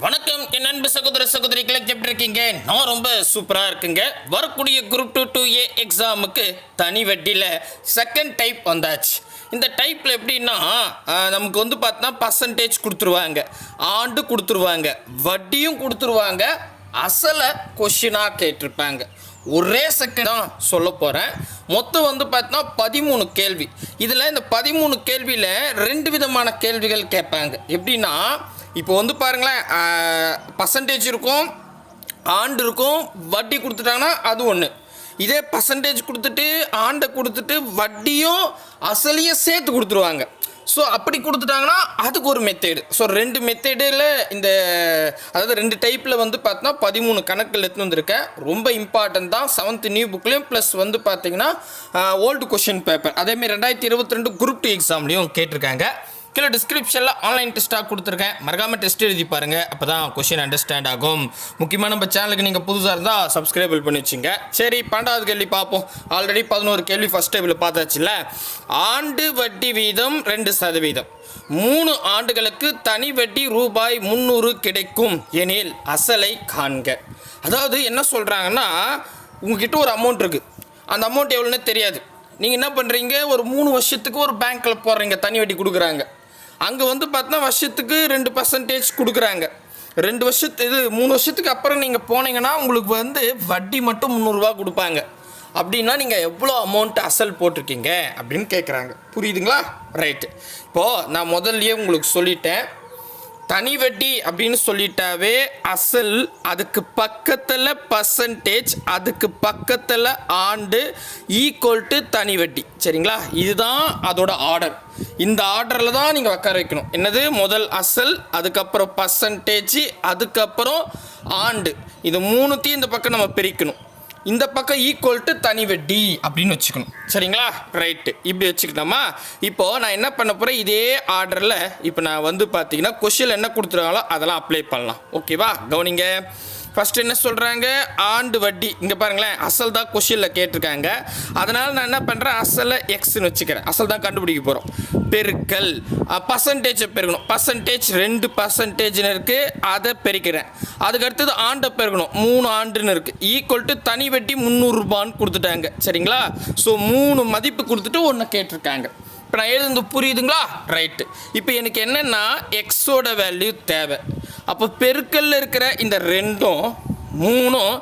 வணக்கம். என் அன்பு சகோதர சகோதரிகளை எப்படி இருக்கீங்க? நான் ரொம்ப சூப்பராக இருக்குங்க. வரக்கூடிய குரூப் டூ டூ ஏ எக்ஸாமுக்கு தனி வட்டியில் செகண்ட் டைப் வந்தாச்சு. இந்த டைப்பில் எப்படின்னா நமக்கு வந்து பார்த்தா பர்சன்டேஜ் கொடுத்துருவாங்க. ஆண்டு கொடுத்துருவாங்க. வட்டியும் கொடுத்துருவாங்க. அசலை கொஷினாக கேட்டிருப்பாங்க. ஒரே செகண்ட் தான் சொல்ல போகிறேன் மொத்தம் வந்து பார்த்தோன்னா பதிமூணு கேள்வி. இதில் இந்த பதிமூணு கேள்வியில் ரெண்டு விதமான கேள்விகள் கேட்பாங்க. எப்படின்னா இப்போ வந்து பாருங்களேன் பர்சன்டேஜ் இருக்கும் ஆண்டு இருக்கும் வட்டி கொடுத்துட்டாங்கன்னா அது ஒன்று இதே பர்சன்டேஜ் கொடுத்துட்டு ஆண்டை கொடுத்துட்டு வட்டியும் அசலையும் சேர்த்து கொடுத்துருவாங்க. ஸோ அப்படி கொடுத்துட்டாங்கன்னா அதுக்கு ஒரு மெத்தேடு ஸோ ரெண்டு மெத்தேடில் இந்த அதாவது ரெண்டு டைப்பில் வந்து பார்த்தோன்னா பதிமூணு கணக்கில் எடுத்துன்னு வந்திருக்கேன். ரொம்ப இம்பார்ட்டன்ட் தான். செவன்த் நியூ புக்லேயும் ப்ளஸ் வந்து பார்த்தீங்கன்னா ஓல்டு கொஷின் பேப்பர் அதேமாதிரி ரெண்டாயிரத்தி இருபத்தி ரெண்டு குரூப் டூ எக்ஸாம்லேயும் கேட்டிருக்காங்க. கீழே டிஸ்கிரிப்ஷனில் ஆன்லைன் டெஸ்ட்டாக கொடுத்துருக்கேன். மறக்காமல் டெஸ்ட் எழுதி பாருங்கள் அப்போ தான் கொஷின் அண்டர்ஸ்டாண்ட் ஆகும். முக்கியமாக நம்ம சேனலுக்கு நீங்கள் புதுசாக இருந்தால் சப்ஸ்கிரைபிள் பண்ணி வச்சுங்க. சரி பன்னெண்டாவது கேள்வி பார்ப்போம். ஆல்ரெடி பதினோரு கேள்வி ஃபஸ்ட் டேபிள் பார்த்தாச்சுல்ல? ஆண்டு வட்டி வீதம் ரெண்டு சதவீதம். மூணு ஆண்டுகளுக்கு தனி வட்டி ரூபாய் முந்நூறு கிடைக்கும் எனில் அசலை காண்க. அதாவது என்ன சொல்கிறாங்கன்னா உங்ககிட்ட ஒரு அமௌண்ட் இருக்குது அந்த அமௌண்ட் எவ்வளோன்னு தெரியாது. நீங்கள் என்ன பண்ணுறீங்க ஒரு மூணு வருஷத்துக்கு ஒரு பேங்க்கில் போடுறீங்க. தனி வட்டி கொடுக்குறாங்க. அங்கே வந்து பார்த்தா வருஷத்துக்கு ரெண்டு பர்சன்டேஜ் கொடுக்குறாங்க. ரெண்டு வருஷத்து இது மூணு வருஷத்துக்கு அப்புறம் நீங்கள் போனீங்கன்னா உங்களுக்கு வந்து வட்டி மட்டும் முந்நூறுரூவா கொடுப்பாங்க. அப்படின்னா நீங்கள் எவ்வளோ அமௌண்ட் அசல் போட்டிருக்கீங்க அப்படின்னு கேட்குறாங்க புரியுதுங்களா? ரைட்டு இப்போது நான் முதல்லையே உங்களுக்கு சொல்லிட்டேன். தனி வட்டி அப்படின்னு சொல்லிட்டாவே அசல் அதுக்கு பக்கத்தில் பர்சன்டேஜ் அதுக்கு பக்கத்தில் ஆண்டு ஈக்குவல் டு தனி வட்டி. சரிங்களா? இதுதான் அதோட ஆர்டர் இந்த ஆர்டரில் தான் நீங்கள் உட்கார வைக்கணும். என்னது? முதல் அசல் அதுக்கப்புறம் பர்சன்டேஜ் அதுக்கப்புறம் ஆண்டு. இது மூணுத்தையும் இந்த பக்கம் நம்ம பிரிக்கணும். இந்த பக்கம் ஈக்குவல் டு தனி வட்டி அப்படின்னு வச்சுக்கணும். சரிங்களா? ரைட்டு இப்படி வச்சுக்கிட்டோமா? இப்போது நான் என்ன பண்ண போகிறேன் இதே ஆர்டரில் இப்போ நான் வந்து பார்த்தீங்கன்னா கொஷில் என்ன கொடுத்துருக்காங்களோ அதெல்லாம் அப்ளை பண்ணலாம். ஓகேவா கவனிங்க. ஃபஸ்ட்டு என்ன சொல்கிறாங்க ஆண்டு வட்டி. இங்கே பாருங்களேன் அசல் தான் கொஷினில் கேட்டிருக்காங்க. அதனால் நான் என்ன பண்ணுறேன் அசலை எக்ஸ்னு வச்சுக்கிறேன். அசல் தான் கண்டுபிடிக்க போகிறோம் பெருக்கல். பர்சன்டேஜை பெருக்கணும். பர்சன்டேஜ் ரெண்டு பர்சன்டேஜ்னு இருக்குது அதை பெருக்கிறேன். அதுக்கு அடுத்தது ஆண்டை பெருக்கணும். மூணு ஆண்டுன்னு இருக்குது ஈக்குவல் டு தனி வட்டி முந்நூறுரூபான்னு கொடுத்துட்டாங்க. சரிங்களா? ஸோ மூணு மதிப்பு கொடுத்துட்டு ஒன்று கேட்டிருக்காங்க. இப்போ நான் எழுதுந்து புரியுதுங்களா? ரைட்டு இப்போ எனக்கு என்னென்னா எக்ஸோட வேல்யூ தேவை. அப்போ பெருக்கல்ல இருக்கிற இந்த ரெண்டும் மூணும்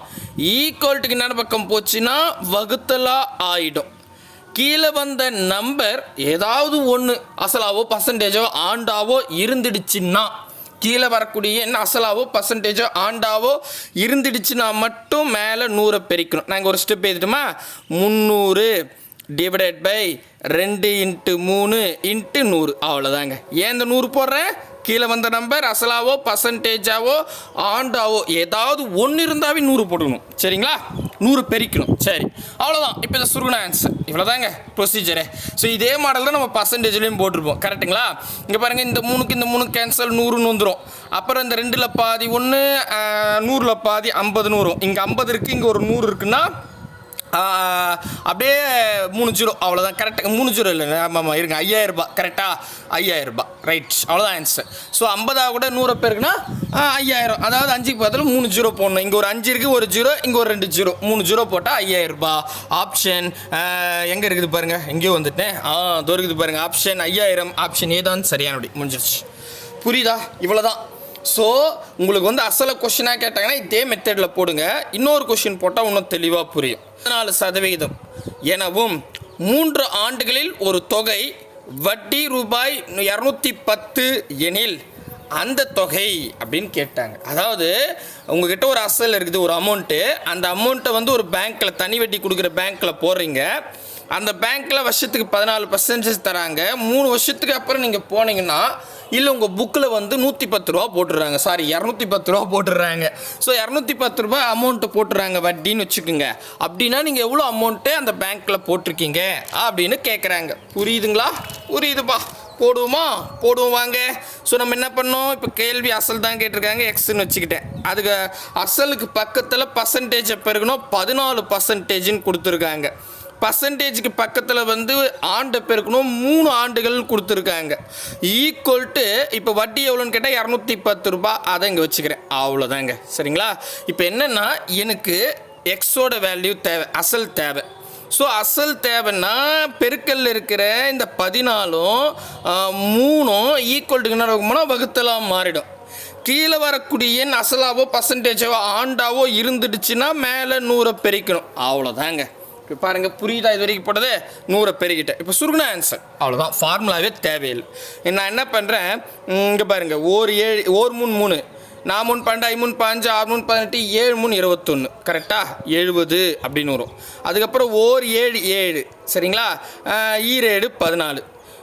ஈக்குவல்ட்டுக்கு என்ன பக்கம் போச்சுன்னா வகுத்தலா ஆயிடும். கீழே வந்த நம்பர் ஏதாவது ஒன்று அசலாவோ பர்சன்டேஜோ ஆண்டாவோ இருந்துடுச்சுன்னா கீழே வரக்கூடிய என்ன அசலாவோ பர்சன்டேஜோ ஆண்டாவோ இருந்துடுச்சுன்னா மட்டும் மேலே நூறை பெருக்கணும். நாங்கள் ஒரு ஸ்டெப் எழுதிட்டுமா? முந்நூறு டிவைடட் பை ரெண்டு இன்ட்டு மூணு இன்ட்டு நூறு. அவ்வளோதாங்க ஏன் இந்த நூறு போடுறேன்? கீழே வந்த நம்பர் அசலாவோ பர்சன்டேஜாவோ ஆண்டாவோ ஏதாவது ஒன்று இருந்தாவே நூறு போட்டுக்கணும். சரிங்களா? நூறு பெருக்கணும். சரி. அவ்வளோதான் இப்போ இந்த சுருகுண ஆன்சர் இவ்வளோதாங்க ப்ரொசீஜரு ஸோ இதே மாடல் தான் நம்ம பர்சன்டேஜ்லேயும் போட்டிருப்போம். கரெக்ட்டுங்களா இங்கே பாருங்கள் இந்த மூணுக்கு இந்த மூணு கேன்சல் நூறுன்னு வந்துடும் அப்புறம் இந்த ரெண்டில் பாதி ஒன்று நூறில் பாதி ஐம்பதுன்னு வரும். இங்கே ஐம்பது இருக்குது இங்கே ஒரு நூறு இருக்குன்னா அப்படியே மூணு ஜீரோ அவ்வளோதான் கரெக்டாக மூணு ஜீரோ இல்லை. ஆமாம் ஆமாம் இருங்க. ஐயாயிரம் ரூபாய். கரெக்டாக ஐயாயிரரூபா ரைட் அவ்வளோதான் ஆன்சர் ஸோ ஐம்பதாக கூட நூறு பேருக்குன்னா ஐயாயிரம். அதாவது அஞ்சுக்கு பதில் மூணு ஜீரோ போடணும். இங்கே ஒரு அஞ்சு இருக்குது ஒரு ஜீரோ. இங்கே ஒரு ரெண்டு ஜீரோ. மூணு ஜீரோ போட்டால் ஐயாயிரரூபா ஆப்ஷன் எங்கே இருக்குது பாருங்கள் எங்கேயோ வந்துட்டேன். ஆ இதோ இருக்குது பாருங்கள் ஆப்ஷன் ஐயாயிரம். ஆப்ஷன் ஏதான் சரியானபடி முடிஞ்சிருச்சு. புரியுதா? இவ்வளோதான் ஸோ உங்களுக்கு வந்து அசலை கொஷினாக கேட்டாங்கன்னா இதே மெத்தடில் போடுங்க. இன்னொரு கொஷின் போட்டால் இன்னும் தெளிவாக புரியும். பதினாலு சதவிகிதம் எனவும் மூன்று ஆண்டுகளில் ஒரு தொகை வட்டி ரூபாய் இரநூத்தி பத்து எனில் அந்த தொகை அப்படின்னு கேட்டாங்க. அதாவது உங்ககிட்ட ஒரு அசல் இருக்குது ஒரு அமௌண்ட்டு அந்த அமௌண்ட்டை வந்து ஒரு பேங்க்கில் தனி வட்டி கொடுக்குற பேங்க்கில் போடுறீங்க. அந்த பேங்க்கில் வருஷத்துக்கு பதினாலு பர்சன்டேஜ் தராங்க. மூணு வருஷத்துக்கு அப்புறம் நீங்கள் போனீங்கன்னா இல்லை உங்கள் புக்கில் வந்து நூற்றி பத்து ரூபா போட்டுடுறாங்க. சாரி இரநூத்தி பத்து ரூபா போட்டுடுறாங்க. ஸோ இரநூத்தி பத்து ரூபா அமௌண்ட்டு போட்டுடுறாங்க வட்டின்னு வச்சுக்கோங்க. அப்படின்னா நீங்கள் எவ்வளோ அமௌண்ட்டு அந்த பேங்க்கில் போட்டிருக்கீங்க? அப்படின்னு கேட்குறாங்க புரியுதுங்களா? புரியுதுப்பா. போடுவோமா? போடுவோம் வாங்க. ஸோ நம்ம என்ன பண்ணோம்? இப்போ கேள்வி அசல் தான் கேட்டிருக்காங்க. எக்ஸ்ன்னு வச்சுக்கிட்டேன். அதுக்கு அசலுக்கு பக்கத்தில் பர்சன்டேஜை இருக்கணும் பதினாலு பர்சன்டேஜ்னு கொடுத்துருக்காங்க. பர்சன்டேஜுக்கு பக்கத்தில் வந்து ஆண்டை பெருக்கணும் மூணு ஆண்டுகள் கொடுத்துருக்காங்க. ஈக்குவல் டு இப்போ வட்டி எவ்வளோன்னு கேட்டால் இரநூத்தி பத்து ரூபாய் அதை இங்கே வச்சுக்கிறேன். அவ்வளோதாங்க. சரிங்களா? இப்போ என்னென்னா எனக்கு எக்ஸோட வேல்யூ தேவை. அசல் தேவை. ஸோ அசல் தேவைன்னா பெருக்கல்ல இருக்கிற இந்த பதினாலும் மூணும் ஈக்குவல்ட்டுக்கு என்ன இருக்கும்னா வகுத்தலாம் மாறிடும். கீழே வரக்கூடிய அசலாவோ பர்சன்டேஜாவோ ஆண்டாவோ இருந்துடுச்சுன்னா மேலே நூறை பெருக்கணும். அவ்வளோதாங்க. இப்போ பாருங்க புரியுதா இது வரைக்கும் போட்டது? நூறை பெருகிட்டேன் இப்போ சுருகுன ஆன்சர் அவ்வளோதான் ஃபார்முலாவே தேவையில்லை. நான் என்ன பண்ணுறேன் இங்கே பாருங்க. ஓர் ஏழு ஓர் மூணு மூணு. நான் மூணு பன்னெண்டு ஐமூணு மூணு பாஞ்சு ஆறு மூணு பதினெட்டு ஏழு மூணு இருபத்தொன்று கரெக்டாக எழுபது அப்படின்னு வரும். அதுக்கப்புறம் ஓர் ஏழு ஏழு. சரிங்களா? ஈரேடு பதினாலு.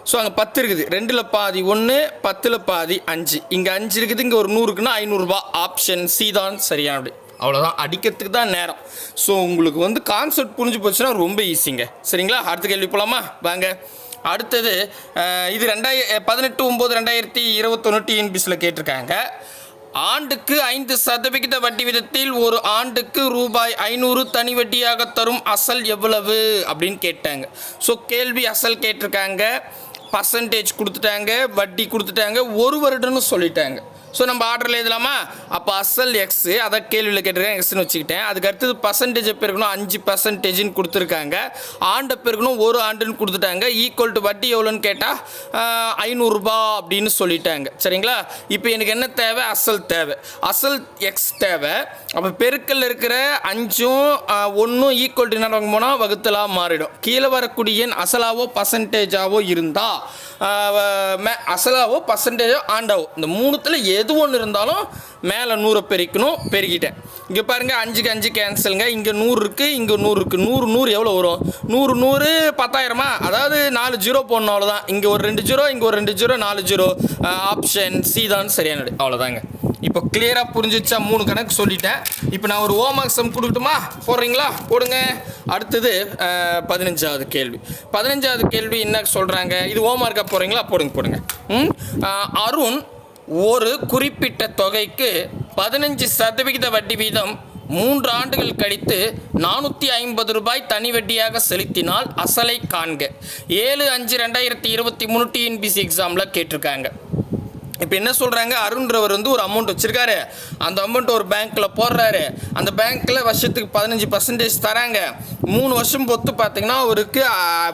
ஸோ அங்கே பத்து இருக்குது. ரெண்டில் பாதி ஒன்று பத்தில் பாதி அஞ்சு. இங்கே அஞ்சு இருக்குது இங்கே ஒரு நூறுக்குன்னா ஐநூறுரூபா ஆப்ஷன் சி தான் சரியானது. அவ்வளோதான் அடிக்கிறதுக்கு தான் நேரம். ஸோ உங்களுக்கு வந்து கான்செப்ட் புரிஞ்சு போச்சுன்னா ரொம்ப ஈஸிங்க சரிங்களா? அடுத்த கேள்வி போகலாமா வாங்க. அடுத்தது இது ரெண்டாயிர பதினெட்டு ஒம்பது ரெண்டாயிரத்தி இருபத்தொன்று டிஎன்பிஸில் கேட்டிருக்காங்க. ஆண்டுக்கு ஐந்து சதவிகித வட்டி விதத்தில் ஒரு ஆண்டுக்கு ரூபாய் ஐநூறு தனி வட்டியாக தரும் அசல் எவ்வளவு? அப்படின்னு கேட்டாங்க. ஸோ கேள்வி அசல் கேட்டிருக்காங்க. பர்சன்டேஜ் கொடுத்துட்டாங்க வட்டி கொடுத்துட்டாங்க ஒரு வருடம்னு சொல்லிட்டாங்க. ஸோ நம்ம ஆர்டரில் எழுதலாமா? அப்போ அசல் எக்ஸு அதை கேள்வியில் கேட்டிருக்கேன் எக்ஸ்னு வச்சுக்கிட்டேன். அதுக்கு அடுத்தது பர்சன்டேஜ் பெருக்கணும் அஞ்சு பர்சன்டேஜ்னு கொடுத்துருக்காங்க. ஆண்டை பெருக்கணும் ஒரு ஆண்டுன்னு கொடுத்துட்டாங்க. ஈக்குவல் டு வட்டி எவ்வளோன்னு கேட்டால் ஐநூறுரூபா அப்படின்னு சொல்லிட்டாங்க. சரிங்களா? இப்போ எனக்கு என்ன தேவை? அசல் தேவை. அசல் எக்ஸ் தேவை. அப்போ பெருக்கல் இருக்கிற அஞ்சும் ஒன்றும் ஈக்குவல் டு என்ன போனால் வகுத்தலாக மாறிடும். கீழே வரக்கூடிய அசலாவோ பர்சன்டேஜாவோ இருந்தால் அசலாவோ பர்சன்டேஜோ ஆண்டாவோ. இந்த மூணுத்தில் ஏ எது ஒன்று இருந்தாலும் மேலே நூறை பெருக்கணும் பெருக்கிட்டேன் இங்கே பாருங்கள் அஞ்சுக்கு அஞ்சு கேன்சலுங்க இங்கே நூறு இருக்குது இங்கே நூறு இருக்குது நூறு நூறு எவ்வளோ வரும்? நூறு நூறு பத்தாயிரமா? அதாவது நாலு ஜீரோ போடணும் அவ்வளோதான் இங்கே ஒரு ரெண்டு ஜீரோ இங்கே ஒரு ரெண்டு ஜீரோ நாலு ஜீரோ ஆப்ஷன் சி தான் சரியானது அவ்வளோதாங்க இப்போ கிளியராக புரிஞ்சிச்சா மூணு கணக்கு சொல்லிட்டேன். இப்போ நான் ஒரு ஹோம்ஒர்க் சம் கொடுக்கட்டுமா? போடுறீங்களா? போடுங்க. அடுத்தது பதினஞ்சாவது கேள்வி. பதினஞ்சாவது கேள்வி என்ன சொல்கிறாங்க இது ஹோம்ஒர்க்காக போடுறீங்களா? போடுங்க போடுங்க. ம்? அருண் ஒரு குறிப்பிட்ட தொகைக்கு பதினஞ்சு சதவிகித வட்டி வீதம் மூன்று ஆண்டுகள் கழித்து நானூற்றி ஐம்பது ரூபாய் தனி வட்டியாக செலுத்தினால் அசலை காண்க. ஏழு அஞ்சு ரெண்டாயிரத்தி இருபத்தி மூணு டிஎன்பிசி எக்ஸாமில் கேட்டிருக்காங்க. இப்போ என்ன சொல்கிறாங்க அருண்ன்றவர் வந்து ஒரு அமௌண்ட் வச்சுருக்காரு. அந்த அமௌண்ட் ஒரு பேங்க்கில் போடுறாரு. அந்த பேங்க்கில் வருஷத்துக்கு பதினஞ்சு பர்சன்டேஜ் தராங்க. மூணு வருஷம் பொத்து பார்த்தீங்கன்னா அவருக்கு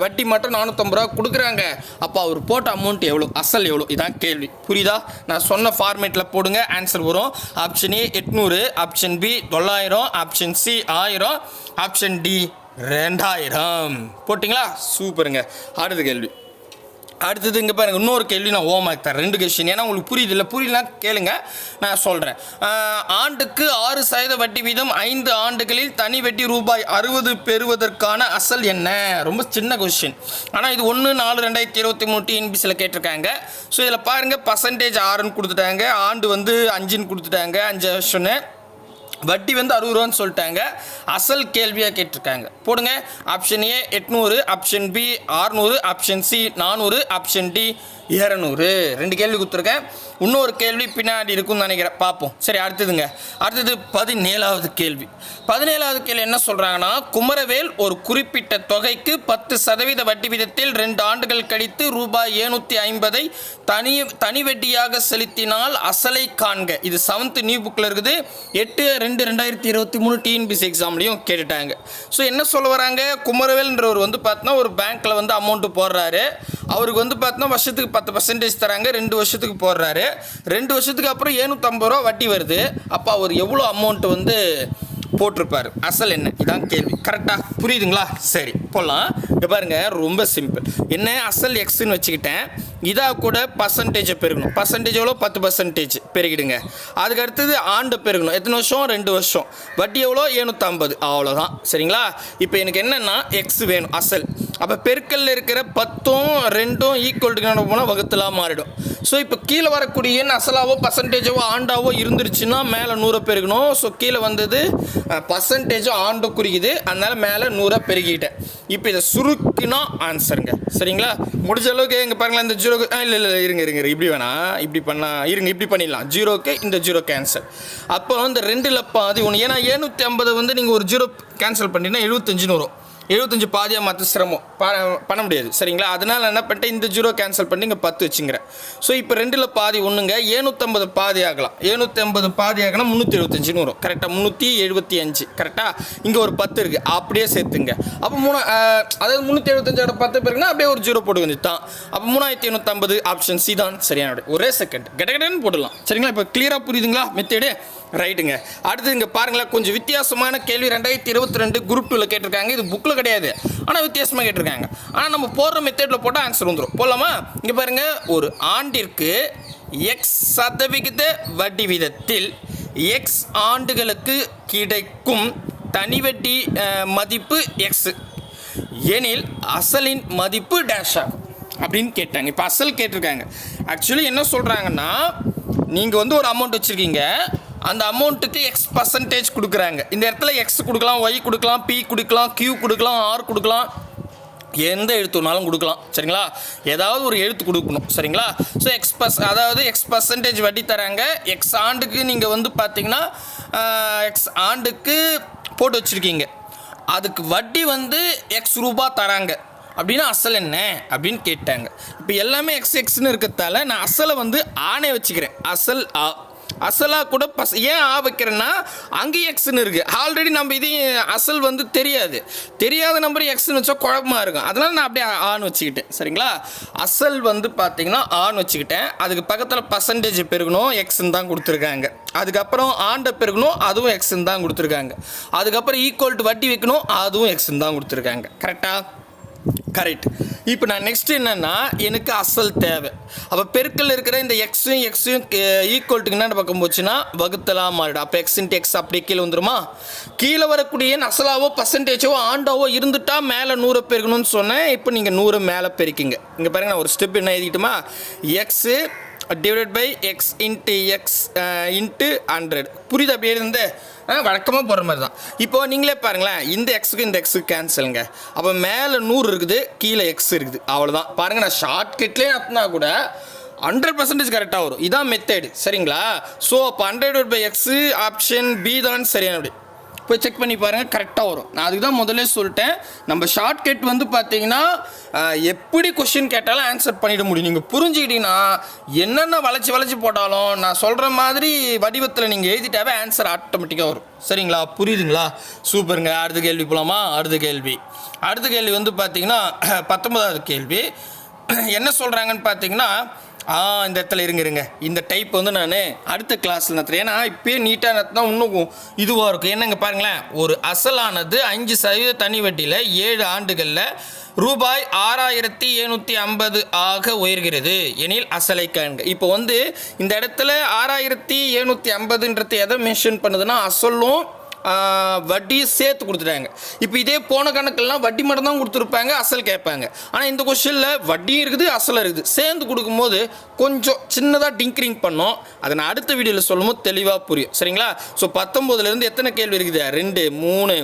வட்டி மட்டும் நானூற்றம்பது ரூபா கொடுக்குறாங்க. அப்போ அவர் போட்ட அமௌண்ட் எவ்வளோ அசல் எவ்வளோ இதான் கேள்வி. புரியுதா? நான் சொன்ன ஃபார்மேட்டில் போடுங்க ஆன்சர் வரும். ஆப்ஷன் ஏ எட்நூறு ஆப்ஷன் பி தொள்ளாயிரம் ஆப்ஷன் சி ஆயிரம் ஆப்ஷன் டி ரெண்டாயிரம். போட்டிங்களா? சூப்பருங்க. அடுத்த கேள்வி. அடுத்தது இங்கே பாருங்கள் இன்னொரு கேள்வி நான் ஹோம்ஒர்க் தரேன். ரெண்டு கொஸ்டின் ஏன்னா உங்களுக்கு புரியுது இல்லை புரியலனா கேளுங்க. நான் சொல்கிறேன் ஆண்டுக்கு ஆறு சதவீத வட்டி வீதம் ஐந்து ஆண்டுகளில் தனி வட்டி ரூபாய் அறுபது பெறுவதற்கான அசல் என்ன? ரொம்ப சின்ன கொஸ்டின் ஆனால் இது ஒன்று நாலு ரெண்டாயிரத்தி இருபத்தி மூணு டிஎன்பிசியில் கேட்டிருக்காங்க. ஸோ இதில் பாருங்கள் பர்சன்டேஜ் ஆறுன்னு கொடுத்துட்டாங்க. ஆண்டு வந்து அஞ்சுன்னு கொடுத்துட்டாங்க. அஞ்சு வருஷம்னு. வட்டி வந்து அறுபது ரூபான்னு சொல்லிட்டாங்க. அசல் கேள்வியாக கேட்டிருக்காங்க. போடுங்க. ஆப்ஷன் ஏ எட்நூறு ஆப்ஷன் பி ஆறுநூறு ஆப்ஷன் சி நானூறு ஆப்ஷன் டி இரநூறு. ரெண்டு கேள்வி கொடுத்துருக்கேன். இன்னொரு கேள்வி பின்னாடி இருக்கும்னு நினைக்கிறேன். பார்ப்போம் சரி அடுத்ததுங்க. அடுத்தது பதினேழாவது கேள்வி. பதினேழாவது கேள்வி என்ன சொல்கிறாங்கன்னா குமரவேல் ஒரு குறிப்பிட்ட தொகைக்கு பத்து சதவீத வட்டி விதத்தில் ரெண்டு ஆண்டுகள் கழித்து ரூபாய் ஏழ்நூற்றி ஐம்பதை தனி தனி வட்டியாக செலுத்தினால் அசலை காண்க. இது செவன்த்து நியூ புக்கில் இருக்குது. எட்டு ரெண்டு ரெண்டாயிரத்தி இருபத்தி மூணு டிஎன்பிசி எக்ஸாம்லேயும் கேட்டுட்டாங்க. ஸோ என்ன சொல்ல வராங்க? குமரவேல்ன்றவர் வந்து பார்த்தோன்னா ஒரு பேங்க்கில் வந்து அமௌண்ட்டு போடுறாரு. அவருக்கு வந்து பார்த்தோன்னா வருஷத்துக்கு பத்து பர்சன்டேஜ் தராங்க. ரெண்டு வருஷத்துக்கு போடுறாரு. ரெண்டு வருஷத்துக்கு அப்புறம் ஏழ்நூற்றம்பது ரூபா வட்டி வருது. அப்போ அவர் எவ்வளோ அமௌண்ட் வந்து போட்டிருப்பார்? அசல் என்ன? இதான் கேள்வி. கரெக்டாக புரியுதுங்களா? சரி. போகலாம் இங்கே பாருங்க ரொம்ப சிம்பிள் என்ன அசல் எக்ஸ்னு வச்சுக்கிட்டேன். இதாக கூட பர்சன்டேஜை பெருகணும். பர்சன்டேஜ் எவ்வளோ? பத்து பர்சன்டேஜ் பெருகிடுங்க. அதுக்கு அடுத்தது ஆண்டு பெருகணும். எத்தனை வருஷம்? ரெண்டு வருஷம். வட்டி எவ்வளோ? ஏழ்நூற்றம்பது அவ்வளோதான். சரிங்களா? இப்போ எனக்கு என்னென்னா எக்ஸ் வேணும் அசல். அப்போ பெருக்கல்ல இருக்கிற பத்தும் ரெண்டும் ஈக்குவல்ட்டுக்கு போனால் வகுத்தலாக மாறிடும். ஸோ இப்போ கீழே வரக்கூடிய அசலாவோ பர்சன்டேஜாவோ ஆண்டாவோ இருந்துருச்சுன்னா மேலே நூறை பெருகணும். ஸோ கீழே வந்தது பர்சன்டேஜோ ஆண்டு குறிக்குது அதனால் மேலே நூறை பெருகிட்டேன். இப்போ இதை சுருக்கினா ஆன்சருங்க சரிங்களா? முடிஞ்ச அளவுக்கு எங்கே பாருங்களேன் இந்த ஜீரோக்கு இல்லை இல்லை இருங்க இருங்க இருங்க, இப்படி வேணாம் இப்படி பண்ணா இருங்க இப்படி பண்ணிடலாம். ஜீரோக்கு இந்த ஜீரோ கேன்சல் அப்போ இந்த ரெண்டில் பாதி ஒன்று ஏன்னா ஏழ்நூற்றி ஐம்பது வந்து நீங்கள் ஒரு ஜீரோ கேன்சல் பண்ணிட்டீங்கன்னா எழுபத்தஞ்சுன்னு வரும். எழுபத்தஞ்சு பாதியாக மாற்ற சிரமம். ப- பண்ண முடியாது. சரிங்களா? அதனால் என்ன பண்ணிட்டேன்? இந்த ஜீரோ கேன்சல் பண்ணி இங்கே பத்து வச்சுங்கிறேன் ஸோ இப்போ ரெண்டில் பாதி ஒன்றுங்க ஏழ்நூற்றம்பது பாதி ஆகலாம். ஏழ்நூற்றம்பது பாதி ஆகினா முந்நூற்றி எழுபத்தஞ்சுன்னு வரும். கரெக்டாக முந்நூற்றி எழுபத்தி அஞ்சு கரெக்டாக இங்கே ஒரு பத்து இருக்குது அப்படியே சேர்த்துங்க. அப்போ மூணு அதாவது முந்நூற்றி எழுபத்தஞ்சோட பத்து பேருக்குன்னா அப்படியே ஒரு ஜீரோ போட்டு வந்து தான். அப்போ மூணாயிரத்தி எண்ணூற்றம்பது ஆப்ஷன் சி தான். சரியான ஒரே செகண்ட் கடகடன்னு போடலாம். சரிங்களா? இப்போ கிளியராக புரியுதுங்களா? மெத்தேடு ரைட்டுங்க. அடுத்து இங்கே பாருங்களேன் கொஞ்சம் வித்தியாசமான கேள்வி ரெண்டாயிரத்தி இருபத்தி ரெண்டு குரூப் டூவில் கேட்டிருக்காங்க. இது புக்கில் கிடையாது. ஆனால் வித்தியாசமாக கேட்டிருக்காங்க. ஆனால் நம்ம போடுற மெத்தேடில் போட்டால் ஆன்சர் வந்துடும் போகலாமா இங்கே பாருங்கள் ஒரு ஆண்டிற்கு எக்ஸ் சதவிகித வட்டி விதத்தில் எக்ஸ் ஆண்டுகளுக்கு கிடைக்கும் தனி வட்டி மதிப்பு எக்ஸ் எனில் அசலின் மதிப்பு டேஷ் ஆகும் அப்படின்னு கேட்டாங்க. இப்போ அசல் கேட்டிருக்காங்க. ஆக்சுவலி என்ன சொல்கிறாங்கன்னா நீங்கள் வந்து ஒரு அமௌண்ட் வச்சுருக்கீங்க. அந்த அமௌண்ட்டுக்கு எக்ஸ் பர்சன்டேஜ் கொடுக்குறாங்க. இந்த இடத்துல எக்ஸ் கொடுக்கலாம் ஒய் கொடுக்கலாம் பி கொடுக்கலாம் கியூ கொடுக்கலாம் ஆர் கொடுக்கலாம். எந்த எழுத்து வேணாலும் கொடுக்கலாம். சரிங்களா? ஏதாவது ஒரு எழுத்து கொடுக்கணும். சரிங்களா? ஸோ எக்ஸ் பர்ஸ் அதாவது எக்ஸ் பர்சன்டேஜ் வட்டி தராங்க. எக்ஸ் ஆண்டுக்கு நீங்கள் வந்து பார்த்தீங்கன்னா எக்ஸ் ஆண்டுக்கு போட்டு வச்சுருக்கீங்க. அதுக்கு வட்டி வந்து எக்ஸ் ரூபா தராங்க. அப்படின்னா அசல் என்ன? அப்படின்னு கேட்டாங்க. இப்போ எல்லாமே எக்ஸ் எக்ஸ்னு இருக்கிறதால நான் அசலை வந்து ஆணை வச்சுக்கிறேன். அசல் ஆ அசலாக கூட பஸ் ஏன் ஆ வைக்கிறேன்னா அங்கேயும் எக்ஸ்னு இருக்குது ஆல்ரெடி நம்ம இதையும் அசல் வந்து தெரியாது. தெரியாத நம்பர் எக்ஸ்னு வச்சா குழப்பமாக இருக்கும். அதனால் நான் அப்படியே ஆன்னு வச்சுக்கிட்டேன். சரிங்களா? அசல் வந்து பார்த்தீங்கன்னா ஆன்னு வச்சுக்கிட்டேன். அதுக்கு பக்கத்தில் பர்சன்டேஜ் பெருகணும் எக்ஸ்ன்னு தான் கொடுத்துருக்காங்க. அதுக்கப்புறம் ஆண்டை பெருகணும் அதுவும் எக்ஸ்ன்னு தான் கொடுத்துருக்காங்க. அதுக்கப்புறம் ஈக்குவல் டு வட்டி வைக்கணும் அதுவும் எக்ஸ்ன்னு தான் கொடுத்துருக்காங்க. கரெக்டாக கரெக்ட் இப்போ நான் நெக்ஸ்ட் என்னன்னா எனக்கு அசல் தேவை. அப்போ பெருக்கல் இருக்கிற இந்த எக்ஸும் எக்ஸும் ஈக்குவல்ட்டுக்கு என்ன பக்கம் போச்சுன்னா வகுத்தலாம் மாறிடும். அப்போ எக்ஸ் எக்ஸ் அப்படியே கீழே வந்துருமா? கீழே வரக்கூடிய அசலாவோ பர்சன்டேஜோ ஆண்டாவோ இருந்துட்டா மேலே நூறு பெருக்கணும்னு சொன்னேன். இப்போ நீங்கள் நூறு மேலே பெருக்கிங்க. இங்கே பாருங்க நான் ஒரு ஸ்டெப் என்ன எழுதிட்டுமா? X divide by X into X into hundred புரியுது? அப்படியே இருந்து வழக்கமாக போடுற மாதிரி தான். இப்போ நீங்களே பாருங்களேன் இந்த எக்ஸுக்கு இந்த எக்ஸுக்கு கேன்சலுங்க அப்போ மேலே நூறு இருக்குது கீழே எக்ஸ் இருக்குது. அவ்வளோதான் பாருங்கள் நான் ஷார்ட்கட்லேயே நடத்தினா கூட ஹண்ட்ரட் பர்சன்டேஜ் கரெக்டாக வரும். இதான் மெத்தேடு சரிங்களா? ஸோ அப்போ hundred by X option B தான் சரியான அப்படி போய் செக் பண்ணி பாருங்கள் கரெக்டாக வரும். நான் அதுக்கு தான் முதல்ல சொல்லிட்டேன். நம்ம ஷார்ட்கட் வந்து பார்த்தீங்கன்னா எப்படி கொஷின் கேட்டாலும் ஆன்சர் பண்ணிட முடியும். நீங்கள் புரிஞ்சுக்கிட்டீங்கன்னா என்னென்ன வளைச்சி வளைச்சி போட்டாலும் நான் சொல்கிற மாதிரி வடிவத்தில் நீங்கள் எழுதிட்டாவே ஆன்சர் ஆட்டோமேட்டிக்காக வரும். சரிங்களா? புரியுதுங்களா? சூப்பருங்க. அடுத்த கேள்வி போகலாமா அடுத்த கேள்வி. அடுத்த கேள்வி வந்து பார்த்தீங்கன்னா பத்தொன்பதாவது கேள்வி. என்ன சொல்கிறாங்கன்னு பார்த்தீங்கன்னா ஆ இந்த இடத்துல இருங்க இருங்க. இந்த டைப் வந்து நான் அடுத்த கிளாஸில் நடத்துறேன். ஏன்னா இப்போயே நீட்டாக நடத்தினா இன்னும் இதுவாக இருக்கும். என்னங்க பாருங்களேன். ஒரு அசலானது அஞ்சு சதவீத தனி வட்டியில் ஏழு ஆண்டுகளில் ரூபாய் ஆறாயிரத்தி எழுநூற்றி ஐம்பது ஆக உயர்கிறது. எனில் அசலை காண்க. இப்போ வந்து இந்த இடத்துல ஆறாயிரத்தி எழுநூற்றி ஐம்பதுன்றது எதை மென்ஷன் பண்ணுதுன்னா அசலும் வட்டியை வட்டியும் சேர்த்து கொடுத்துட்டாங்க. இப்போ இதே போன கணக்கெல்லாம் வட்டி மட்டும் தான் கொடுத்துருப்பாங்க அசல் கேட்பாங்க. ஆனால் இந்த கொஷனில் வட்டியும் இருக்குது அசலும் இருக்குது. சேர்ந்து கொடுக்கும்போது கொஞ்சம் சின்னதாக டிங்க்ரிங் பண்ணோம். அதை நான் அடுத்த வீடியோவில் சொல்லும்போது தெளிவாக புரியும். சரிங்களா? ஸோ பத்தொம்போதுலேருந்து எத்தனை கேள்வி இருக்குது? ரெண்டு மூணு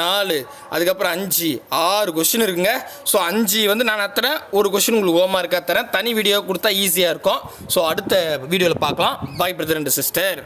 நாலு அதுக்கப்புறம் அஞ்சு ஆறு கொஷின் இருக்குங்க. ஸோ அஞ்சு வந்து நான் தரேன். ஒரு கொஷின் உங்களுக்கு ஓமா இருக்கா தரேன். தனி வீடியோ கொடுத்தா ஈஸியாக இருக்கும். ஸோ அடுத்த வீடியோவில் பார்க்கலாம். பாய் பிரதர் அண்ட் சிஸ்டர்